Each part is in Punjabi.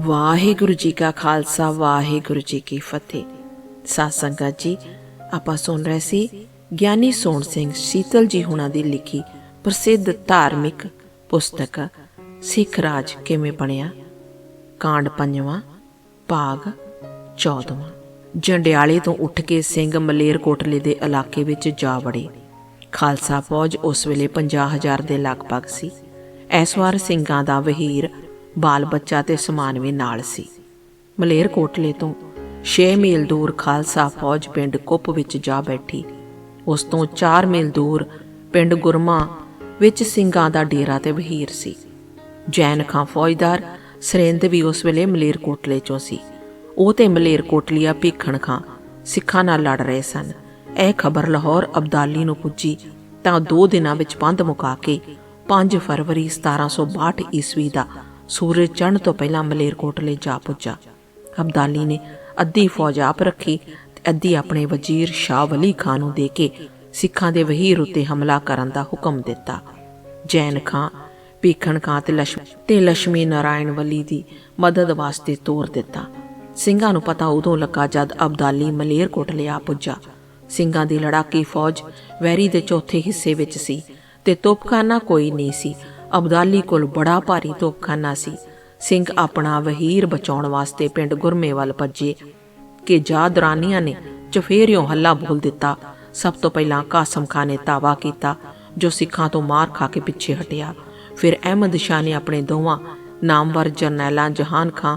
ਵਾਹਿਗੁਰੂ ਜੀ ਕਾ ਖਾਲਸਾ, ਵਾਹਿਗੁਰੂ ਜੀ ਕੀ ਫਤਿਹ। ਸਾਧ ਸੰਗਤ ਜੀ, ਆਪਾਂ ਸੁਣ ਰਹੇ ਸੀ ਗਿਆਨੀ ਸੋਹਣ ਸਿੰਘ ਸ਼ੀਤਲ ਜੀ ਹੁਣਾਂ ਦੀ ਲਿਖੀ ਪ੍ਰਸਿੱਧ ਧਾਰਮਿਕ ਪੁਸਤਕ, ਸਿੱਖ ਰਾਜ ਕਿਵੇਂ ਬਣਿਆ? ਕਾਂਡ ਪੰਜਵਾਂ, ਭਾਗ 14ਵਾਂ ਜੰਡਿਆਲੇ ਤੋਂ ਉੱਠ ਕੇ ਸਿੰਘ ਮਲੇਰਕੋਟਲੇ ਦੇ ਇਲਾਕੇ ਵਿੱਚ ਜਾ ਵੜੇ। ਖਾਲਸਾ ਫੌਜ ਉਸ ਵੇਲੇ 50000 ਦੇ ਲਗਭਗ ਸੀ। ਇਸ ਵਾਰ ਸਿੰਘਾਂ ਦਾ ਵਹੀਰ ਬਾਲ ਬੱਚਾ ਤੇ ਸਮਾਨ ਵੀ ਨਾਲ ਸੀ। ਮਲੇਰਕੋਟਲੇ ਤੋਂ 6 ਮੀਲ ਦੂਰ ਖਾਲਸਾ ਫੌਜ ਪਿੰਡ ਕੁੱਪ ਵਿੱਚ ਜਾ ਬੈਠੀ। ਉਸ ਤੋਂ 4 ਮੀਲ ਦੂਰ ਪਿੰਡ ਗੁਰਮਾ ਵਿੱਚ ਸਿੰਘਾਂ ਦਾ ਡੇਰਾ ਤੇ ਵਹੀਰ ਸੀ। ਜੈਨ ਖਾਂ ਫੌਜਦਾਰ ਸਰੇਂਦ ਵੀ ਉਸ ਵੇਲੇ ਮਲੇਰਕੋਟਲੇ ਚੋਂ ਸੀ। ਉਹ ਤੇ ਮਲੇਰਕੋਟਲੀਆ ਭੀਖਣ ਖਾਂ ਸਿੱਖਾਂ ਨਾਲ ਲੜ ਰਹੇ ਸਨ। ਇਹ ਖਬਰ ਲਾਹੌਰ ਅਬਦਾਲੀ ਨੂੰ ਪੁੱਜੀ ਤਾਂ ਦੋ ਦਿਨਾਂ ਵਿੱਚ ਬੰਦ ਮੁਕਾ ਕੇ 5 ਫਰਵਰੀ 1762 ਈਸਵੀ ਦਾ ਸੂਰਜ ਚੜ੍ਹਨ ਤੋਂ ਪਹਿਲਾਂ ਮਲੇਰਕੋਟਲੇ ਜਾ ਪੁੱਜਾ। ਅਬਦਾਲੀ ਨੇ ਅੱਧੀ ਫੌਜ ਆਪ ਰੱਖੀ ਅੱਧੀ ਆਪਣੇ ਵਜ਼ੀਰ ਸ਼ਾਹ ਵਲੀ ਖਾਨ ਨੂੰ ਦੇ ਕੇ ਸਿੱਖਾਂ ਦੇ ਵਹੀਰ ਉੱਤੇ ਹਮਲਾ ਕਰਨ ਦਾ ਹੁਕਮ ਦਿੱਤਾ। ਜੈਨ ਖਾਂ ਪੀਖਣ ਖਾਂ ਤੇ ਲక్ష్ਮੀ ਤੇ ਲక్ష్ਮੀ ਨਾਰਾਇਣ ਵਲੀ ਦੀ ਮਦਦ ਵਾਸਤੇ ਤੋਰ ਦਿੱਤਾ। ਸਿੰਘਾਂ ਨੂੰ ਪਤਾ ਉਦੋਂ ਲੱਗਾ ਜਦ ਅਬਦਾਲੀ ਮਲੇਰ ਕੋਟਲੇ ਆ ਪੁੱਜਾ। ਸਿੰਘਾਂ ਦੀ ਲੜਾਕੀ ਫੌਜ ਵੈਰੀ ਦੇ ਚੌਥੇ ਹਿੱਸੇ ਵਿੱਚ ਸੀ ਤੇ ਤੋਪਖਾਨਾ ਕੋਈ ਨਹੀਂ ਸੀ। ਅਬਦਾਲੀ ਕੋਲ ਬੜਾ ਭਾਰੀ ਤੋਪਖਾਨਾ ਸੀ। ਸਿੰਘ ਆਪਣਾ ਵਹੀਰ ਬਚਾਉਣ ਵਾਸਤੇ ਪਿੰਡ ਗੁਰਮੇ ਵੱਲ ਭੱਜੇ ਕਿ ਜਾਦਰਾਨੀਆਂ ਨੇ ਚਫੇਰਿਓਂ ਹੱਲਾ ਬੋਲ ਦਿੱਤਾ। ਸਭ ਤੋਂ ਪਹਿਲਾਂ ਕਾਸਮ ਖਾਨ ਨੇ ਤਾਵਾ ਕੀਤਾ, ਜੋ ਸਿੱਖਾਂ ਤੋਂ ਮਾਰ ਖਾ ਕੇ ਪਿੱਛੇ ਹਟਿਆ। ਫਿਰ ਅਹਿਮਦ ਸ਼ਾਹ ਨੇ ਆਪਣੇ ਦੋਵਾਂ ਨਾਮਵਰ ਜਰਨੈਲਾਂ ਜਹਾਨ ਖਾਂ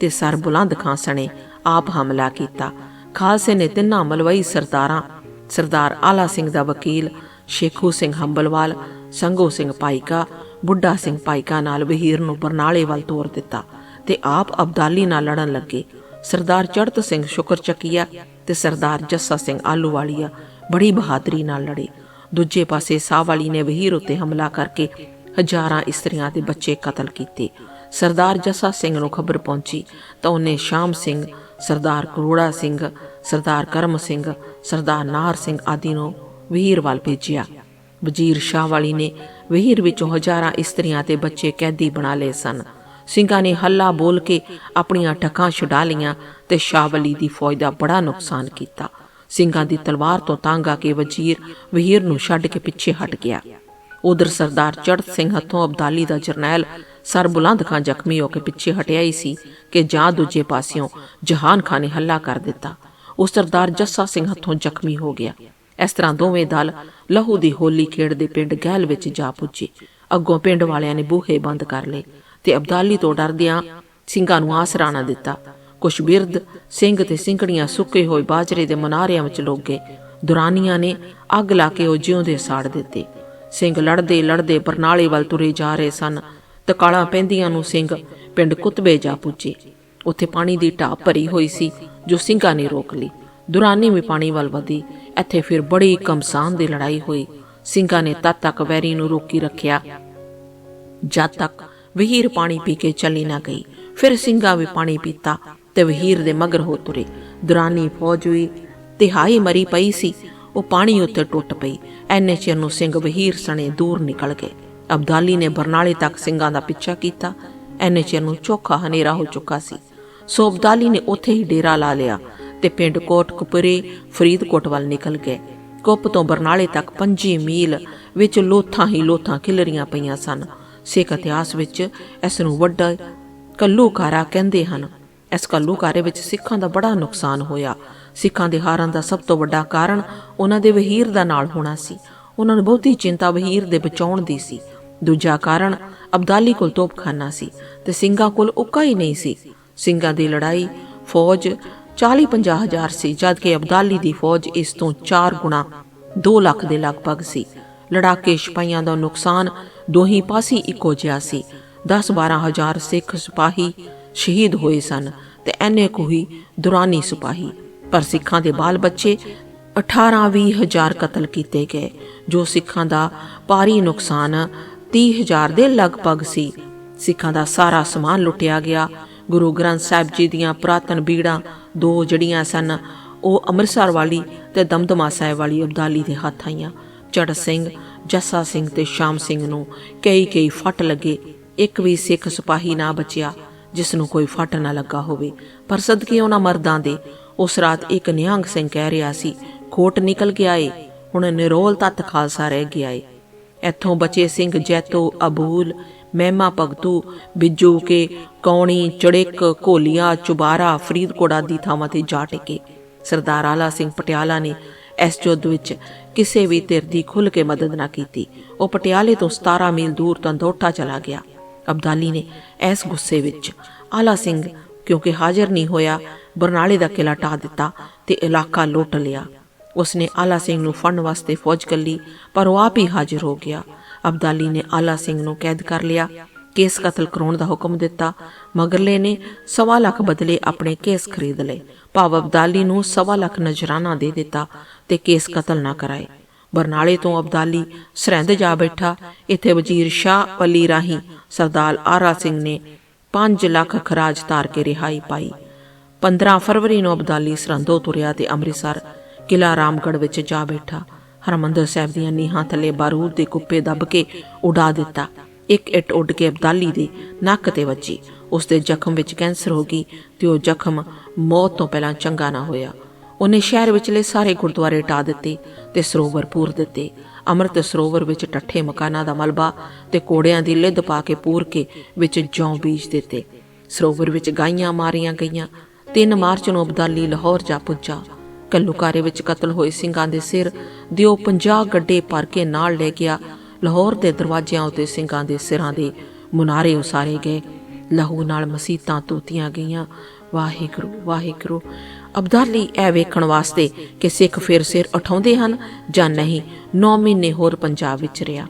ਤੇ ਸਰ ਬੁਲੰਦ ਖਾਂ ਸਣੇ ਆਪ ਹਮਲਾ ਕੀਤਾ। ਖਾਲਸੇ ਨੇ ਤਿੰਨਾਂ ਮਲਵਈ ਸਰਦਾਰਾਂ, ਸਰਦਾਰ ਆਲਾ ਸਿੰਘ ਦਾ ਵਕੀਲ, ਸ਼ੇਖੂ ਸਿੰਘ ਹੰਬਲਵਾਲ, ਸੰਗੋ ਸਿੰਘ ਪਾਈਕਾ ਬੁੱਢਾ ਸਿੰਘ ਪਾਈਕਾ ਨਾਲ ਵਹੀਰ ਨੂੰ ਬਰਨਾਲੇ ਵੱਲ ਤੋਰ ਦਿੱਤਾ ਤੇ ਆਪ ਅਬਦਾਲੀ ਨਾਲ ਲੜਨ ਲੱਗੇ। ਸਰਦਾਰ ਚੜਤ ਸਿੰਘ ਸ਼ੁਕਰ ਚੱਕੀਆ ਤੇ ਸਰਦਾਰ ਜੱਸਾ ਸਿੰਘ ਆਲੂਵਾਲੀਆ ਬੜੀ ਬਹਾਦਰੀ ਨਾਲ ਲੜੇ। ਦੂਜੇ ਪਾਸੇ ਸਾਹਵਾਲੀ ਨੇ ਵਹੀਰ ਉੱਤੇ ਹਮਲਾ ਕਰਕੇ ਹਜ਼ਾਰਾਂ ਇਸਤਰੀਆਂ ਤੇ ਬੱਚੇ ਕਤਲ ਕੀਤੇ। ਸਰਦਾਰ ਜੱਸਾ ਸਿੰਘ ਨੂੰ ਖਬਰ ਪਹੁੰਚੀ ਤਾਂ ਉਹਨੇ ਸ਼ਾਮ ਸਿੰਘ, ਸਰਦਾਰ ਕਰੋੜਾ ਸਿੰਘ, ਸਰਦਾਰ ਕਰਮ ਸਿੰਘ, ਸਰਦਾਰ ਨਾਰ ਸਿੰਘ ਆਦਿ ਨੂੰ ਵੀਰ ਵੱਲ ਭੇਜਿਆ। ਵਜ਼ੀਰ ਸ਼ਾਹ ਵਾਲੀ ਨੇ ਵਹੀਰ ਵਿੱਚੋਂ ਹਜ਼ਾਰਾਂ ਇਸਤਰੀਆਂ ਤੇ ਬੱਚੇ ਕੈਦੀ ਬਣਾ ਲਏ ਸਨ। ਸਿੰਘਾਂ ਨੇ ਹੱਲਾ ਬੋਲ ਕੇ ਆਪਣੀਆਂ ਟਕਾਂ ਛੁਡਾ ਲੀਆਂ ਤੇ ਸ਼ਾਹ ਵਲੀ ਦੀ ਫੌਜ ਦਾ ਬੜਾ ਨੁਕਸਾਨ ਕੀਤਾ। ਸਿੰਘਾਂ ਦੀ ਤਲਵਾਰ ਤੋਂ ਤੰਗ ਆ ਕੇ ਵਜ਼ੀਰ ਵਹੀਰ ਨੂੰ ਛੱਡ ਕੇ ਪਿੱਛੇ ਹਟ ਗਿਆ। ਉਧਰ ਸਰਦਾਰ ਚੜਤ ਸਿੰਘ ਹੱਥੋਂ ਅਬਦਾਲੀ ਦਾ ਜਰਨੈਲ ਸਰ ਬੁਲੰਦ ਖਾਂ ਜ਼ਖਮੀ ਹੋ ਕੇ ਪਿੱਛੇ ਹਟਿਆ ਹੀ ਸੀ ਕਿ ਜਾਂ ਦੂਜੇ ਪਾਸਿਓਂ ਜਹਾਨ ਖਾਨ ਨੇ ਹੱਲਾ ਕਰ ਦਿੱਤਾ। ਉਹ ਸਰਦਾਰ ਜੱਸਾ ਸਿੰਘ ਹੱਥੋਂ ਜ਼ਖਮੀ ਹੋ ਗਿਆ। ਇਸ ਤਰ੍ਹਾਂ ਦੋਵੇਂ ਦਲ ਲਹੂ ਦੀ ਹੋਲੀ ਖੇਡਦੇ ਪਿੰਡ ਗਹਿਲ ਵਿੱਚ ਜਾ ਪੁੱਜੇ। ਅੱਗੋਂ ਪਿੰਡ ਵਾਲਿਆਂ ਨੇ ਬੂਹੇ ਬੰਦ ਕਰ ਲਏ ਤੇ ਅਬਦਾਲੀ ਤੋਂ ਡਰਦਿਆਂ ਸਿੰਘਾਂ ਨੂੰ ਆਸਰਾ ਨਾ ਦਿੱਤਾ। ਕੁਛ ਬਿਰਧ, ਸਿੰਘ ਤੇ ਸਿੰਘੜੀਆਂ ਸੁੱਕੇ ਹੋਏ ਬਾਜਰੇ ਦੇ ਮਨਾਰਿਆਂ ਵਿੱਚ ਲੋਗੇ ਦੁਰਾਨੀਆਂ ਨੇ ਅੱਗ ਲਾ ਕੇ ਉਹ ਜਿਉਂਦੇ ਸਾੜ ਦਿੱਤੇ। ਸਿੰਘ ਲੜਦੇ ਲੜਦੇ ਬਰਨਾਲੇ ਵੱਲ ਤੁਰੇ ਜਾ ਰਹੇ ਸਨ ਤਕਾਲਾਂ ਪੈਂਦੀਆਂ ਨੂੰ ਸਿੰਘ ਪਿੰਡ ਕੁਤਬੇ ਜਾ ਪੁੱਜੇ। ਉੱਥੇ ਪਾਣੀ ਦੀ ਢਾਬ ਭਰੀ ਹੋਈ ਸੀ ਜੋ ਸਿੰਘਾਂ ਨੇ ਰੋਕ ਲਈ। ਦੁਰਾਨੀ ਵੀ ਪਾਣੀ ਵੱਲ ਵਧੀ। ਇੱਥੇ ਫਿਰ ਬੜੀ ਕਮਸਾਨ ਦੀ ਲੜਾਈ ਹੋਈ। ਸਿੰਘਾਂ ਨੇ ਤਦ ਤੱਕ ਵੈਰੀ ਨੂੰ ਰੋਕੀ ਰੱਖਿਆ। ਜਦ ਤੱਕ ਵਹੀਰ ਪਾਣੀ ਪੀ ਕੇ ਚੱਲੀ ਨਾ ਗਈ, ਫਿਰ ਸਿੰਘਾਂ ਵੀ ਪਾਣੀ ਪੀਤਾ ਤੇ ਵਹੀਰ ਦੇ ਮਗਰ ਹੋ ਤੁਰੇ। ਦੁਰਾਨੀ ਫੌਜ ਵੀ ਤਿਹਾਈ ਮਰੀ ਪਈ ਸੀ। ਉਹ ਪਾਣੀ ਉੱਤੇ ਟੁੱਟ ਪਈ। ਐਨੇ ਚਿਰ ਨੂੰ ਸਿੰਘ ਵਹੀਰ ਸਣੇ ਦੂਰ ਨਿਕਲ ਗਏ। ਅਬਦਾਲੀ ਨੇ ਬਰਨਾਲੇ ਤੱਕ ਸਿੰਘਾਂ ਦਾ ਪਿੱਛਾ ਕੀਤਾ। ਐਨੇ ਚਿਰ ਨੂੰ ਚੋਖਾ ਹਨੇਰਾ ਹੋ ਚੁੱਕਾ ਸੀ। ਸੋ ਅਬਦਾਲੀ ਨੇ ਉੱਥੇ ਹੀ ਡੇਰਾ ਲਾ ਲਿਆ। ਤੇ ਪਿੰਡ ਕੋਟਕਪੁਰੇ ਫਰੀਦਕੋਟ ਵੱਲ ਨਿਕਲ ਗਏ। ਕੁੱਪ ਤੋਂ ਬਰਨਾਲੇ ਤੱਕ 5 ਮੀਲ ਵਿੱਚ ਲੋਥਾਂ ਹੀ ਲੋਥਾਂ ਖਿਲਰੀਆਂ ਪਈਆਂ ਸਨ। ਸਿੱਖ ਇਤਿਹਾਸ ਵਿੱਚ ਇਸ ਨੂੰ ਵੱਡਾ ਕੱਲੂਕਾਰਾ ਕਹਿੰਦੇ ਹਨ। ਇਸ ਕੱਲੂਕਾਰੇ ਵਿੱਚ ਸਿੱਖਾਂ ਦਾ ਬੜਾ ਨੁਕਸਾਨ ਹੋਇਆ। ਸਿੱਖਾਂ ਦੇ ਹਾਰਾਂ ਦਾ ਸਭ ਤੋਂ ਵੱਡਾ ਕਾਰਨ ਉਹਨਾਂ ਦੇ ਵਹੀਰ ਦਾ ਨਾਲ ਹੋਣਾ ਸੀ। ਉਹਨਾਂ ਨੂੰ ਬਹੁਤੀ ਚਿੰਤਾ ਵਹੀਰ ਦੇ ਬਚਾਉਣ ਦੀ ਸੀ। ਦੂਜਾ ਕਾਰਨ ਅਬਦਾਲੀ ਕੋਲ ਤੋਪਖਾਨਾ ਸੀ ਤੇ ਸਿੰਘਾਂ ਕੋਲ ਉੱਕਾ ਹੀ ਨਹੀਂ ਸੀ। ਸਿੰਘਾਂ ਦੀ ਲੜਾਈ, ਫੌਜ 40-50 ਹਜ਼ਾਰ ਸੀ, ਜਦਕਿ ਅਬਦਾਲੀ ਦੀ ਫੌਜ ਇਸ ਤੋਂ 4 ਗੁਣਾ 2 ਲੱਖ ਦੇ ਲਗਭਗ ਸੀ। ਲੜਾਕੇ ਸਿਪਾਹੀਆਂ ਦਾ ਨੁਕਸਾਨ ਦੋਹੀ ਪਾਸੇ ਇੱਕੋ ਜਿਹਾ ਸੀ। 10-12 ਹਜ਼ਾਰ ਸਿੱਖ ਸਿਪਾਹੀ ਸ਼ਹੀਦ ਹੋਏ ਸਨ ਤੇ ਐਨੇ ਕੁ ਹੀ ਦੁਰਾਨੀ ਸਿਪਾਹੀ। ਪਰ ਸਿੱਖਾਂ ਦੇ ਬਾਲ ਬੱਚੇ 18-20 ਹਜ਼ਾਰ ਕਤਲ ਕੀਤੇ ਗਏ, ਜੋ ਸਿੱਖਾਂ ਦਾ ਭਾਰੀ ਨੁਕਸਾਨ 30 ਹਜ਼ਾਰ ਦੇ ਲਗਭਗ ਸੀ। ਸਿੱਖਾਂ ਦਾ ਸਾਰਾ ਸਮਾਨ ਲੁੱਟਿਆ ਗਿਆ। ਗੁਰੂ ਗ੍ਰੰਥ ਸਾਹਿਬ ਜੀ ਦੀਆਂ ਪੁਰਾਤਨ ਬੀੜਾਂ ਦੋ ਜੜੀਆਂ ਸਨ। ਉਹ ਅੰਮ੍ਰਿਤਸਰ ਵਾਲੀ ਤੇ ਦਮਦਮਾ ਸਾਹਿਬ ਵਾਲੀ ਅਬਦਾਲੀ ਦੇ ਹੱਥ ਆਈਆਂ। ਚੜ ਸਿੰਘ, ਜੱਸਾ ਸਿੰਘ ਤੇ ਸ਼ਾਮ ਸਿੰਘ ਨੂੰ ਕਈ ਕਈ ਫੱਟ ਲੱਗੇ। ਇੱਕ ਵੀ ਸਿੱਖ ਸਿਪਾਹੀ ਨਾ ਬਚਿਆ, ਜਿਸ ਨੂੰ ਕੋਈ ਫੱਟ ਨਾ ਲੱਗਾ ਹੋਵੇ। ਪਰ ਸਦਕੇ ਉਹਨਾਂ ਮਰਦਾਂ ਦੇ ਉਸ ਰਾਤ ਇੱਕ ਨਿਹੰਗ ਸਿੰਘ ਕਹਿ ਰਿਹਾ ਸੀ, ਖੋਟ ਨਿਕਲ ਗਿਆ ਏ ਹੁਣ ਨਿਰੋਲ ਤਤ ਖਾਲਸਾ ਰਹਿ ਗਿਆ ਏ। ਇੱਥੋਂ ਬਚੇ ਸਿੰਘ ਜੈਤੋ ਅਬੂਲ ਮਹਿਮਾ ਭਗਤੂ ਬਿੱਜੂ ਕੇ ਕੌਣੀ ਚੜਿਕ ਕੋਲੀਆਂ ਚੁਬਾਰਾ ਫਰੀਦਕੋਟ ਆਦਿ ਥਾਵਾਂ ਤੇ ਜਾ ਟਿਕੇ। ਸਰਦਾਰ ਆਲਾ ਸਿੰਘ ਪਟਿਆਲਾ ਨੇ ਇਸ ਯੁੱਧ ਵਿੱਚ ਕਿਸੇ ਵੀ ਧਿਰ ਦੀ ਖੁੱਲ ਕੇ ਮਦਦ ਨਾ ਕੀਤੀ। ਉਹ ਪਟਿਆਲੇ ਤੋਂ 17 ਮੀਲ ਦੂਰ ਤੰਦੋਟਾ ਚਲਾ ਗਿਆ। ਅਬਦਾਲੀ ਨੇ ਇਸ ਗੁੱਸੇ ਵਿੱਚ ਆਲਾ ਸਿੰਘ ਕਿਉਂਕਿ ਹਾਜ਼ਰ ਨਹੀਂ ਹੋਇਆ, ਬਰਨਾਲੇ ਦਾ ਕਿਲਾ ਢਾ ਦਿੱਤਾ ਤੇ ਇਲਾਕਾ ਲੁੱਟ ਲਿਆ। ਉਸਨੇ ਆਲਾ ਸਿੰਘ ਨੂੰ ਫੜਨ ਵਾਸਤੇ ਫੌਜ ਕੱਲੀ, ਪਰ ਉਹ ਆਪ ਹੀ ਹਾਜ਼ਰ ਹੋ ਗਿਆ। ਅਬਦਾਲੀ ਨੇ ਆਲਾ ਸਿੰਘ ਨੂੰ ਕੈਦ ਕਰ ਲਿਆ। ਕੇਸ ਕਤਲ ਕਰਾਉਣ ਦਾ ਹੁਕਮ ਦਿੱਤਾ ਮਗਰਲੇ ਨੇ ਸਵਾ ਲੱਖ ਬਦਲੇ ਆਪਣੇ ਕੇਸ ਖਰੀਦ ਲਏ। ਭਾਵ ਅਬਦਾਲੀ ਨੂੰ ਸਵਾ ਲੱਖ ਨਜਰਾਨਾ ਦੇ ਦਿੱਤਾ ਤੇ ਕੇਸ ਕਤਲ ਨਾ ਕਰਾਏ। ਬਰਨਾਲੇ ਤੋਂ ਅਬਦਾਲੀ ਸਰਹੰਦ ਜਾ ਬੈਠਾ। ਇੱਥੇ ਵਜ਼ੀਰ ਸ਼ਾਹ ਅਲੀ ਰਾਹੀਂ ਸਰਦਾਰ ਆਰਾ ਸਿੰਘ ਨੇ 5 ਲੱਖ ਖਰਾਜ ਧਾਰ ਕੇ ਰਿਹਾਈ ਪਾਈ। 15 ਫਰਵਰੀ ਨੂੰ ਅਬਦਾਲੀ ਸਰਹੰਦੋਂ ਤੁਰਿਆ ਤੇ ਅੰਮ੍ਰਿਤਸਰ ਕਿਲਾ ਰਾਮਗੜ ਵਿੱਚ ਜਾ ਬੈਠਾ। ਹਰਮੰਦਰ ਸਾਹਿਬ ਦੀਆਂ ਨੀਹਾਂ ਥੱਲੇ ਬਾਰੂਦ ਦੇ ਕੁੱਪੇ ਦੱਬ ਕੇ ਉਡਾ ਦਿੱਤਾ। ਇੱਕ ਇੱਟ ਉੱਡ ਕੇ ਅਬਦਾਲੀ ਦੇ ਨੱਕ ਤੇ ਵੱਜੀ। ਉਸ ਦੇ ਜ਼ਖਮ ਵਿੱਚ ਕੈਂਸਰ ਹੋ ਗਈ ਤੇ ਉਹ ਜ਼ਖਮ ਮੌਤ ਤੋਂ ਪਹਿਲਾਂ ਚੰਗਾ ਨਾ ਹੋਇਆ। ਉਹਨੇ ਸ਼ਹਿਰ ਵਿਚਲੇ ਸਾਰੇ ਗੁਰਦੁਆਰੇ ਢਾ ਦਿੱਤੇ ਤੇ ਸਰੋਵਰ ਪੂਰ ਦਿੱਤੇ। ਅੰਮ੍ਰਿਤ ਸਰੋਵਰ ਵਿੱਚ ਟੱਠੇ ਮਕਾਨਾਂ ਦਾ ਮਲਬਾ ਤੇ ਕੋੜਿਆਂ ਦੀ ਲਿੱਦ ਪਾ ਕੇ ਪੂਰ ਕੇ ਵਿੱਚ ਜੌਂ ਬੀਜ ਦਿੱਤੇ। ਸਰੋਵਰ ਵਿੱਚ ਗਾਈਆਂ ਮਾਰੀਆਂ ਗਈਆਂ। 3 ਮਾਰਚ ਨੂੰ ਅਬਦਾਲੀ ਲਾਹੌਰ ਜਾ ਪੁੱਜਾ। ਕੱਲੂਕਾਰੇ ਵਿੱਚ ਕਤਲ ਹੋਏ ਸਿੰਘਾਂ ਦੇ ਸਿਰ ਦਿਓ 50 ਗੱਡੇ ਭਰ ਕੇ ਨਾਲ ਲੈ ਗਿਆ। ਲਾਹੌਰ ਦੇ ਦਰਵਾਜ਼ਿਆਂ ਉਤੇ ਸਿੰਘਾਂ ਦੇ ਸਿਰਾਂ ਦੇ ਮੁਨਾਰੇ ਉਸਾਰੇ ਗਏ। ਲਹੂ ਨਾਲ ਮਸੀਤਾਂ ਤੋਤੀਆਂ ਗਈਆਂ। ਵਾਹਿਗੁਰੂ ਵਾਹਿਗੁਰੂ, ਅਬਦਾਲੀ, ਇਹ ਵੇਖਣ ਵਾਸਤੇ ਕਿ ਸਿੱਖ ਫਿਰ ਸਿਰ ਉਠਾਉਂਦੇ ਹਨ ਜਾਂ ਨਹੀਂ 9 ਮਹੀਨੇ ਹੋਰ ਪੰਜਾਬ ਵਿੱਚ ਰਿਹਾ।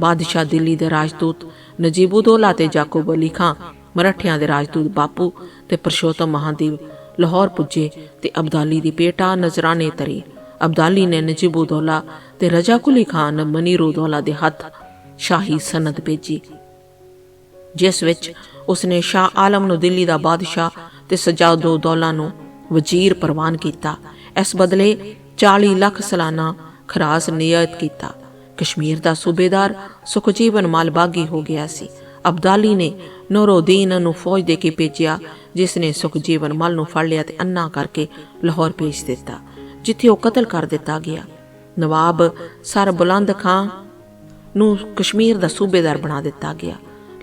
ਬਾਦਸ਼ਾਹ ਦਿੱਲੀ ਦੇ ਰਾਜਦੂਤ ਨਜ਼ੀਬੁਦੋਲਾ ਤੇ ਜਾਕੂਬ ਅਲੀ ਖਾਂ, ਮਰਾਠਿਆਂ ਦੇ ਰਾਜਦੂਤ ਬਾਪੂ ਤੇ ਪਰਸ਼ੋਤਮ ਮਹਾਦੇਵ ਲਾਹੌਰ ਪੁੱਜੇ ਤੇ ਅਬਦਾਲੀ ਦੀ ਪੇਟਾ ਨਜ਼ਰਾਨੇ ਤਰੀ। ਅਬਦਾਲੀ ਨੇ ਨਜੀਬਉਦੌਲਾ ਤੇ ਰਜਾ ਖਾਨ ਮਨੀਰਉਦੌਲਾ ਦੇ ਹੱਥ ਸ਼ਾਹੀ ਸਨਦ ਭੇਜੀ। ਜਿਸ ਵਿੱਚ ਉਸਨੇ ਸ਼ਾਹ ਆਲਮ ਨੂੰ ਦਿੱਲੀ ਦਾ ਬਾਦਸ਼ਾਹ ਤੇ ਸਜਾਦਉਦੌਲਾ ਨੂੰ ਵਜ਼ੀਰ ਪ੍ਰਵਾਨ ਕੀਤਾ। ਇਸ ਬਦਲੇ 40 ਲੱਖ ਸਾਲਾਨਾ ਖਰਾਸ ਨਿਯਤ ਕੀਤਾ। ਕਸ਼ਮੀਰ ਦਾ ਸੂਬੇਦਾਰ ਸੁਖਜੀਵਨ ਮਾਲਬਾਗੀ ਹੋ ਗਿਆ ਸੀ। ਅਬਦਾਲੀ ਨੇ ਨੂਰਉਦੀਨ ਨੂੰ ਫੌਜ ਦੇ ਕੇ ਭੇਜਿਆ, ਜਿਸ ਨੇ ਸੁਖਜੀਵਨ ਮਲ ਨੂੰ ਫੜ ਲਿਆ ਤੇ ਅੰਨਾ ਕਰਕੇ ਲਾਹੌਰ ਭੇਜ ਦਿੱਤਾ, ਜਿੱਥੇ ਉਹ ਕਤਲ ਕਰ ਦਿੱਤਾ ਗਿਆ। ਨਵਾਬ ਸਰ ਬੁਲੰਦ ਖਾਂ ਨੂੰ ਕਸ਼ਮੀਰ ਦਾ ਸੂਬੇਦਾਰ ਬਣਾ ਦਿੱਤਾ ਗਿਆ।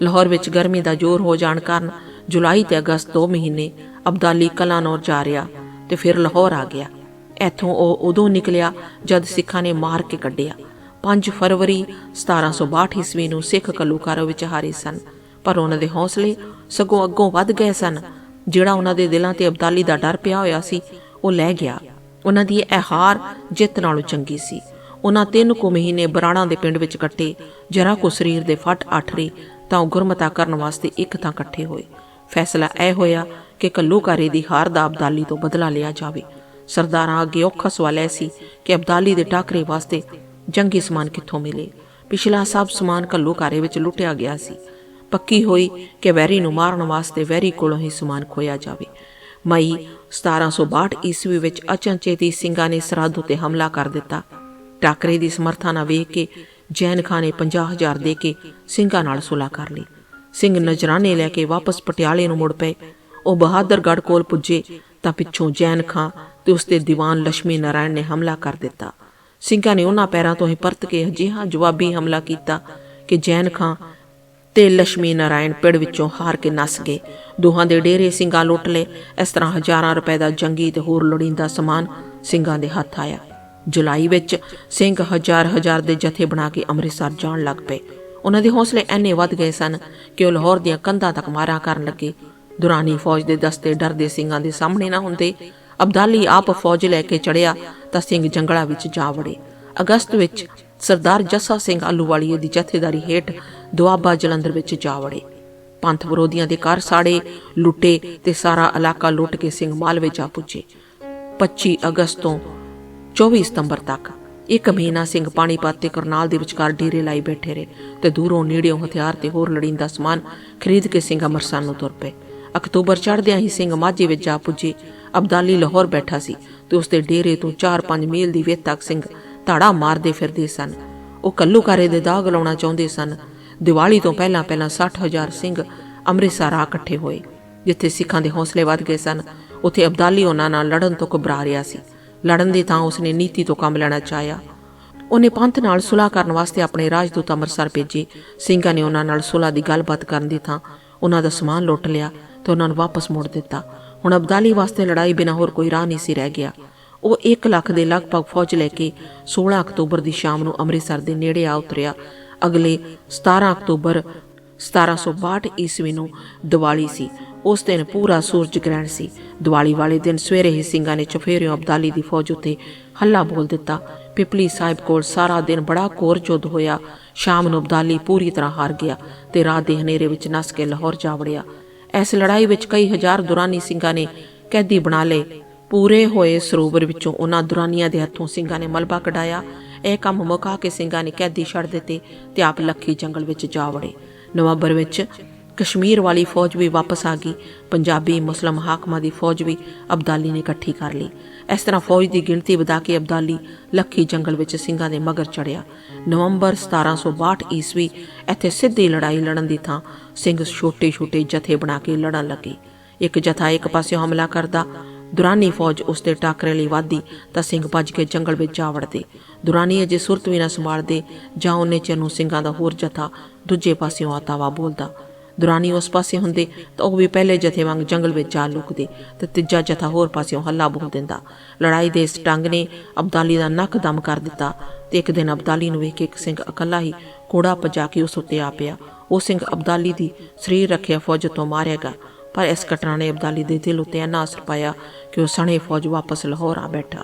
ਲਾਹੌਰ ਵਿੱਚ ਗਰਮੀ ਦਾ ਜ਼ੋਰ ਹੋ ਜਾਣ ਕਾਰਨ ਜੁਲਾਈ ਤੇ ਅਗਸਤ ਦੋ ਮਹੀਨੇ ਅਬਦਾਲੀ ਕਲਾਨੌਰ ਜਾ ਰਿਹਾ ਤੇ ਫਿਰ ਲਾਹੌਰ ਆ ਗਿਆ। ਇੱਥੋਂ ਉਹ ਉਦੋਂ ਨਿਕਲਿਆ ਜਦ ਸਿੱਖਾਂ ਨੇ ਮਾਰ ਕੇ ਕੱਢਿਆ। 5 ਫਰਵਰੀ 1762 ਈਸਵੀ ਨੂੰ ਸਿੱਖ ਕਲੂਕਾਰੋ ਵਿੱਚ ਹਾਰੇ ਸਨ, ਪਰ ਉਹਨਾਂ ਦੇ ਹੌਸਲੇ ਸਗੋਂ ਅੱਗੋਂ ਵੱਧ ਗਏ ਸਨ। ਜਿਹੜਾ ਉਹਨਾਂ ਦੇ ਦਿਲਾਂ ਤੇ ਅਬਦਾਲੀ ਦਾ ਡਰ ਪਿਆ ਹੋਇਆ ਸੀ, ਉਹ ਲੈ ਗਿਆ। ਉਹਨਾਂ ਦੀ ਇਹ ਹਾਰ ਜਿੱਤ ਨਾਲੋਂ ਚੰਗੀ ਸੀ। ਉਹਨਾਂ ਤਿੰਨ ਕੁ ਮਹੀਨੇ ਬਰਾਣਾ ਦੇ ਪਿੰਡ ਵਿੱਚ ਕੱਟੇ। ਜਰਾ ਕੋ ਸਰੀਰ ਦੇ ਫਟ ਆਠਰੇ ਤਾਂ ਉਹ ਗੁਰਮਤਾ ਕਰਨ ਵਾਸਤੇ ਇੱਕ ਤਾਂ ਇਕੱਠੇ ਹੋਏ। ਫੈਸਲਾ ਇਹ ਹੋਇਆ ਕਿ ਕੱਲੂਕਾਰੇ ਦੀ ਹਾਰ ਦਾ ਅਬਦਾਲੀ ਤੋਂ ਬਦਲਾ ਲਿਆ ਜਾਵੇ। ਸਰਦਾਰਾਂ ਅੱਗੇ ਔਖਾ ਸਵਾਲ ਇਹ ਸੀ ਕਿ ਅਬਦਾਲੀ ਦੇ ਟਾਕਰੇ ਵਾਸਤੇ ਜੰਗੀ ਸਮਾਨ ਕਿੱਥੋਂ ਮਿਲੇ? ਪਿਛਲਾ ਸਭ ਸਮਾਨ ਕੱਲੂਕਾਰੇ ਵਿੱਚ ਲੁੱਟਿਆ ਗਿਆ ਸੀ। ਪੱਕੀ ਹੋਈ ਕਿ ਵੈਰੀ ਨੂੰ ਮਾਰਨ ਵਾਸਤੇ ਵੈਰੀ ਕੋਲੋਂ ਹੀ ਸਮਾਨ ਖੋਇਆ ਜਾਵੇ। ਮਈ 1762 ਈਸਵੀ ਵਿੱਚ ਅਚਨਚੇਤੀ ਸਿੰਘਾਂ ਨੇ ਸਰਹੱਦ ਉਤੇ ਹਮਲਾ ਕਰ ਦਿੱਤਾ। ਟਾਕਰੇ ਦੀ ਸਮਰੱਥਾ ਨਾ ਵੇਖ ਕੇ ਜੈਨ ਖਾਨ ਨੇ 50000 ਦੇ ਕੇ ਸਿੰਘਾਂ ਨਾਲ ਸੁਲਾ ਕਰ ਲਈ ਸਿੰਘ ਨਜਰਾਨੇ ਲੈ ਕੇ ਵਾਪਸ ਪਟਿਆਲੇ ਨੂੰ ਮੁੜ ਪਏ। ਉਹ ਬਹਾਦਰਗੜ੍ਹ ਕੋਲ ਪੁੱਜੇ ਤਾਂ ਪਿੱਛੋਂ ਜੈਨ ਖਾਂ ਤੇ ਉਸਦੇ ਦੀਵਾਨ ਲక్ష్ਮੀ ਨਾਰਾਇਣ ਨੇ ਹਮਲਾ ਕਰ ਦਿੱਤਾ। ਸਿੰਘਾਂ ਨੇ ਉਹਨਾਂ ਪੈਰਾਂ ਤੋਂ ਹੀ ਪਰਤ ਕੇ ਅਜਿਹਾ ਜਵਾਬੀ ਹਮਲਾ ਕੀਤਾ ਕਿ ਜੈਨ ਖਾਂ ਤੇ ਲక్ష్ਮੀ ਨਾਰਾਇਣ ਪਿੜ ਵਿੱਚੋਂ ਹਾਰ ਕੇ ਨਸ ਗਏ। ਦੋਹਾਂ ਦੇ ਡੇਰੇ ਸਿੰਘਾਂ ਲੁੱਟ ਲਏ। ਇਸ ਤਰ੍ਹਾਂ ਹਜ਼ਾਰਾਂ ਰੁਪਏ ਦਾ ਜੰਗੀ ਤੇ ਹੋਰ ਲੋੜੀਂਦਾ ਸਮਾਨ ਸਿੰਘਾਂ ਦੇ ਹੱਥ ਆਇਆ। ਜੁਲਾਈ ਵਿੱਚ ਸਿੰਘ ਹਜ਼ਾਰ ਹਜ਼ਾਰ ਦੇ ਜਥੇ ਬਣਾ ਕੇ ਅੰਮ੍ਰਿਤਸਰ ਜਾਣ ਲੱਗ ਪਏ। ਉਹਨਾਂ ਦੇ ਹੌਸਲੇ ਐਨੇ ਵੱਧ ਗਏ ਸਨ ਕਿ ਉਹ ਲਾਹੌਰ ਦੀਆਂ ਕੰਧਾਂ ਤੱਕ ਮਾਰਾਂ ਕਰਨ ਲੱਗੇ। ਦੁਰਾਨੀ ਫੌਜ ਦੇ ਦਸਤੇ ਡਰਦੇ ਸਿੰਘਾਂ ਦੇ ਸਾਹਮਣੇ ਨਾ ਹੁੰਦੇ। ਅਬਦਾਲੀ ਆਪ ਫੌਜ ਲੈ ਕੇ ਚੜਿਆ ਤਾਂ ਸਿੰਘ ਜੰਗਲਾਂ ਵਿੱਚ ਜਾ ਵੜੇ। ਅਗਸਤ ਵਿੱਚ ਸਰਦਾਰ ਜੱਸਾ ਸਿੰਘ ਆਲੂਵਾਲੀਏ ਦੀ ਜਥੇਦਾਰੀ ਹੇਠ ਦੁਆਬਾ ਜਲੰਧਰ ਵਿੱਚ ਜਾ ਵੜੇ। ਪੰਥ ਵਿਰੋਧੀਆਂ ਦੇ ਘਰ ਸਾੜੇ, ਲੁੱਟੇ ਤੇ ਸਾਰਾ ਇਲਾਕਾ ਲੁੱਟ ਕੇ ਸਿੰਘ ਮਾਲਵੇ ਜਾ ਪੁੱਜੇ। 25 ਅਗਸਤ ਤੋਂ 24 ਸਤੰਬਰ ਤੱਕ ਇੱਕ ਮਹੀਨਾ ਸਿੰਘ ਪਾਣੀਪਤ ਤੇ ਕਰਨਾਲ ਦੇ ਵਿਚਕਾਰ ਡੇਰੇ ਲਾਈ ਬੈਠੇ ਰਹੇ ਤੇ ਦੂਰੋਂ ਨੇੜਿਓਂ ਹਥਿਆਰ ਤੇ ਹੋਰ ਲੜੀਂਦਾ ਸਮਾਨ ਖਰੀਦ ਕੇ ਸਿੰਘ ਅੰਮ੍ਰਿਤਸਰ ਨੂੰ ਤੁਰ ਪਏ। ਅਕਤੂਬਰ ਚੜ੍ਹਦਿਆਂ ਹੀ ਸਿੰਘ ਮਾਝੇ ਵਿੱਚ ਜਾ ਪੁੱਜੇ। ਅਬਦਾਲੀ ਲਾਹੌਰ ਬੈਠਾ ਸੀ ਤੇ ਉਸਦੇ ਡੇਰੇ ਤੋਂ 4-5 ਮੀਲ ਦੀ ਵੇਤ ਤੱਕ ਸਿੰਘ ਧਾੜਾ ਮਾਰਦੇ ਫਿਰਦੇ ਸਨ। ਉਹ ਕੱਲੂਕਾਰੇ ਦੇ ਦਾਗ ਲਾਉਣਾ ਚਾਹੁੰਦੇ ਸਨ। ਦੀਵਾਲੀ ਤੋਂ ਪਹਿਲਾਂ ਪਹਿਲਾਂ 60000 ਸਿੰਘ ਅੰਮ੍ਰਿਤਸਰ ਆ ਇਕੱਠੇ ਹੋਏ, ਜਿੱਥੇ ਸਿੱਖਾਂ ਦੇ ਹੌਸਲੇ ਵੱਧ ਗਏ ਸਨ। ਉੱਥੇ ਅਬਦਾਲੀ ਉਹਨਾਂ ਨਾਲ ਲੜਨ ਤੋਂ ਘਬਰਾ ਰਿਹਾ ਸੀ। ਲੜਨ ਦੀ ਥਾਂ ਉਸਨੇ ਨੀਤੀ ਤੋਂ ਕੰਮ ਲੈਣਾ ਚਾਹਿਆ। ਉਹਨੇ ਪੰਥ ਨਾਲ ਸੁਲਾਹ ਕਰਨ ਵਾਸਤੇ ਆਪਣੇ ਰਾਜਦੂਤ ਅੰਮ੍ਰਿਤਸਰ ਭੇਜੇ। ਸਿੰਘਾਂ ਨੇ ਉਹਨਾਂ ਨਾਲ ਸੁਲਾਹ ਦੀ ਗੱਲਬਾਤ ਕਰਨ ਦੀ ਥਾਂ ਉਹਨਾਂ ਦਾ ਸਮਾਨ ਲੁੱਟ ਲਿਆ ਤੇ ਉਹਨਾਂ ਨੂੰ ਵਾਪਸ ਮੋੜ ਦਿੱਤਾ। ਹੁਣ ਅਬਦਾਲੀ ਵਾਸਤੇ ਲੜਾਈ ਬਿਨਾਂ ਹੋਰ ਕੋਈ ਰਾਹ ਨਹੀਂ ਸੀ ਰਹਿ ਗਿਆ। ਉਹ 1 ਲੱਖ ਦੇ ਲਗਭਗ ਫੌਜ ਲੈ ਕੇ 16 ਅਕਤੂਬਰ ਦੀ ਸ਼ਾਮ ਨੂੰ ਅੰਮ੍ਰਿਤਸਰ ਦੇ ਨੇੜੇ ਆ ਉਤਰਿਆ। ਅਗਲੇ 17 ਅਕਤੂਬਰ 1762 ਈਸਵੀ ਨੂੰ ਦੀਵਾਲੀ ਸੀ। ਉਸ ਦਿਨ ਪੂਰਾ ਸੂਰਜ ਗ੍ਰਹਿਣ ਸੀ। ਦੀਵਾਲੀ ਵਾਲੇ ਦਿਨ ਸਵੇਰੇ ਹੀ ਸਿੰਘਾਂ ਨੇ ਚਫੇਰਿਓਂ ਅਬਦਾਲੀ ਦੀ ਫੌਜ ਉੱਤੇ ਹੱਲਾ ਬੋਲ ਦਿੱਤਾ। ਪਿਪਲੀ ਸਾਹਿਬ ਕੋਲ ਸਾਰਾ ਦਿਨ ਬੜਾ ਕੋਰ ਜੁੱਧ ਹੋਇਆ। ਸ਼ਾਮ ਨੂੰ ਅਬਦਾਲੀ ਪੂਰੀ ਤਰ੍ਹਾਂ ਹਾਰ ਗਿਆ ਤੇ ਰਾਤ ਦੇ ਹਨੇਰੇ ਵਿੱਚ ਨਸ ਕੇ ਲਾਹੌਰ ਜਾ ਵੜਿਆ। ਇਸ ਲੜਾਈ ਵਿੱਚ ਕਈ ਹਜ਼ਾਰ ਦੁਰਾਨੀ ਸਿੰਘਾਂ ਨੇ ਕੈਦੀ ਬਣਾ ਲਏ। ਪੂਰੇ ਹੋਏ ਸਰੋਵਰ ਵਿੱਚੋਂ ਉਹਨਾਂ ਦੁਰਾਨੀਆਂ ਦੇ ਹੱਥੋਂ ਸਿੰਘਾਂ ਨੇ ਮਲਬਾ ਕਢਾਇਆ। ਇਹ ਕੰਮ ਮੁਕਾ ਕੇ ਸਿੰਘਾਂ ਨੇ ਕੈਦੀ ਛੱਡ ਦਿੱਤੇ ਤੇ ਆਪ ਲੱਖੀ ਜੰਗਲ ਵਿੱਚ ਜਾ ਵੜੇ। ਨਵੰਬਰ ਵਿੱਚ ਕਸ਼ਮੀਰ ਵਾਲੀ ਫੌਜ ਵੀ ਵਾਪਸ ਆ ਗਈ। ਪੰਜਾਬੀ ਮੁਸਲਮ ਹਾਕਮਾਂ ਦੀ ਫੌਜ ਵੀ ਅਬਦਾਲੀ ਨੇ ਇਕੱਠੀ ਕਰ ਲਈ। ਇਸ ਤਰ੍ਹਾਂ ਫੌਜ ਦੀ ਗਿਣਤੀ ਵਧਾ ਕੇ ਅਬਦਾਲੀ ਲੱਖੀ ਜੰਗਲ ਵਿੱਚ ਸਿੰਘਾਂ ਦੇ ਮਗਰ ਚੜਿਆ ਨਵੰਬਰ 1762 ਈਸਵੀ ਇੱਥੇ ਸਿੱਧੀ ਲੜਾਈ ਲੜਨ ਦੀ ਥਾਂ ਸਿੰਘ ਛੋਟੇ-ਛੋਟੇ ਜਥੇ ਬਣਾ ਕੇ ਲੜਨ ਲੱਗੇ। ਇੱਕ ਜਥਾ ਇੱਕ ਪਾਸੇ ਹਮਲਾ ਕਰਦਾ, ਦੁਰਾਨੀ ਫੌਜ ਉਸ ਦੇ ਟਾਕਰੇ ਲਈ ਵਾਦੀ ਤਾਂ ਸਿੰਘ ਭੱਜ ਕੇ ਜੰਗਲ ਵਿੱਚ ਜਾ ਵੜਦੇ। ਦੁਰਾਨੀ ਅਜੇ ਸੁਰਤ ਵੀ ਨਾ ਸੰਭਾਲਦੇ ਜਾਂ ਉਹਨੇ ਚਿਰ ਨੂੰ ਸਿੰਘਾਂ ਦਾ ਹੋਰ ਜਥਾ ਦੂਜੇ ਪਾਸਿਓਂ ਆਤਾਵਾ ਬੋਲਦਾ। ਦੁਰਾਨੀ ਉਸ ਪਾਸੇ ਹੁੰਦੇ ਤਾਂ ਉਹ ਵੀ ਪਹਿਲੇ ਜਥੇ ਵਾਂਗ ਜੰਗਲ ਵਿੱਚ ਜਾ ਲੁਕਦੇ ਤੇ ਤੀਜਾ ਜਥਾ ਹੋਰ ਪਾਸਿਓਂ ਹੱਲਾ ਬੋਲ ਦਿੰਦਾ। ਲੜਾਈ ਦੇ ਇਸ ਟੰਗ ਨੇ ਅਬਦਾਲੀ ਦਾ ਨੱਕ ਦਮ ਕਰ ਦਿੱਤਾ ਤੇ ਇੱਕ ਦਿਨ ਅਬਦਾਲੀ ਨੂੰ ਵੇਖ ਕੇ ਇੱਕ ਸਿੰਘ ਇਕੱਲਾ ਹੀ ਕੋੜਾ ਪਜਾ ਕੇ ਉਸ ਉੱਤੇ ਆ ਪਿਆ। ਉਹ ਸਿੰਘ ਅਬਦਾਲੀ ਦੀ ਸਰੀਰ ਰੱਖਿਆ ਫੌਜ ਤੋਂ ਮਾਰਿਆਗਾ ਪਰ ਇਸ ਘਟਨਾ ਨੇ ਅਬਦਾਲੀ ਦੇ ਦਿਲ ਉੱਤੇ ਇੰਨਾ ਅਸਰ ਪਾਇਆ ਕਿ ਉਹ ਸਣੇ ਫੌਜ ਵਾਪਸ ਲਾਹੌਰ ਆ ਬੈਠਾ।